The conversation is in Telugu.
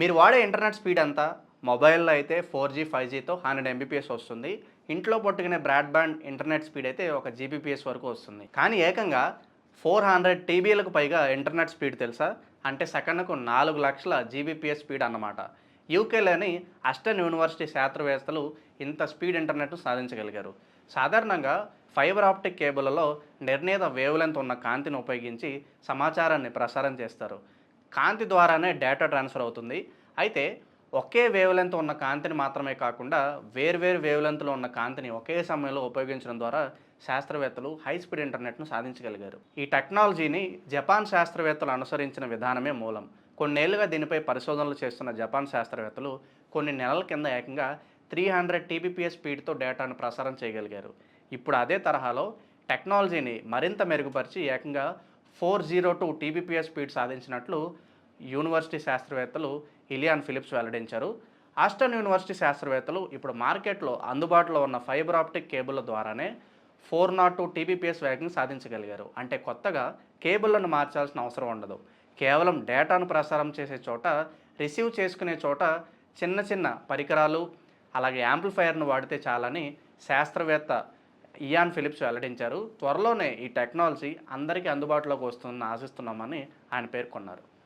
మీరు వాడే ఇంటర్నెట్ స్పీడ్ అంతా మొబైల్లో అయితే ఫోర్ జీ ఫైవ్ జీతో హండ్రెడ్ ఎంబీపీఎస్ వస్తుంది. ఇంట్లో పట్టుకునే బ్రాడ్బ్యాండ్ ఇంటర్నెట్ స్పీడ్ అయితే ఒక జీబీపీఎస్ వరకు వస్తుంది. కానీ ఏకంగా ఫోర్ హండ్రెడ్ టీబీలకు పైగా ఇంటర్నెట్ స్పీడ్ తెలుసా? అంటే సెకండ్కు నాలుగు లక్షల జీబీపీఎస్ స్పీడ్ అన్నమాట. యూకేలోని అస్టన్ యూనివర్సిటీ శాస్త్రవేత్తలు ఇంత స్పీడ్ ఇంటర్నెట్ను సాధించగలిగారు. సాధారణంగా ఫైబర్ ఆప్టిక్ కేబుల్లో నిర్ణీత వేవ్ లెంత్ ఉన్న కాంతిని ఉపయోగించి సమాచారాన్ని ప్రసారం చేస్తారు. కాంతి ద్వారానే డేటా ట్రాన్స్ఫర్ అవుతుంది. అయితే ఒకే వేవ్ లెంత్ ఉన్న కాంతిని మాత్రమే కాకుండా వేర్వేరు వేవ్ లెంత్లో ఉన్న కాంతిని ఒకే సమయంలో ఉపయోగించడం ద్వారా శాస్త్రవేత్తలు హై స్పీడ్ ఇంటర్నెట్ను సాధించగలిగారు. ఈ టెక్నాలజీని జపాన్ శాస్త్రవేత్తలు అనుసరించిన విధానమే మూలం. కొన్నేళ్ళుగా దీనిపై పరిశోధనలు చేస్తున్న జపాన్ శాస్త్రవేత్తలు కొన్ని నెలల కింద ఏకంగా త్రీ హండ్రెడ్ టీబీపీఎస్ స్పీడ్తో డేటాను ప్రసారం చేయగలిగారు. ఇప్పుడు అదే తరహాలో టెక్నాలజీని మరింత మెరుగుపరిచి ఏకంగా four zero two TBPS speed సాధించినట్లు university శాస్త్రవేత్తలు ఇలియాన్ ఫిలిప్స్ వెల్లడించారు. ఆస్టన్ యూనివర్సిటీ శాస్త్రవేత్తలు ఇప్పుడు మార్కెట్లో అందుబాటులో ఉన్న ఫైబర్ ఆప్టిక్ కేబుల్ల ద్వారానే ఫోర్ నాట్ టూ టీబీపీఎస్ వేగం సాధించగలిగారు. అంటే కొత్తగా కేబుల్లను మార్చాల్సిన అవసరం ఉండదు. కేవలం డేటాను ప్రసారం చేసే చోట రిసీవ్ చేసుకునే చోట చిన్న చిన్న పరికరాలు అలాగే యాంప్లిఫైయర్ను వాడితే చాలని శాస్త్రవేత్త ఇయాన్ ఫిలిప్స్ వెల్లడించారు. త్వరలోనే ఈ టెక్నాలజీ అందరికీ అందుబాటులోకి వస్తుందని ఆశిస్తున్నామని ఆయన పేర్కొన్నారు.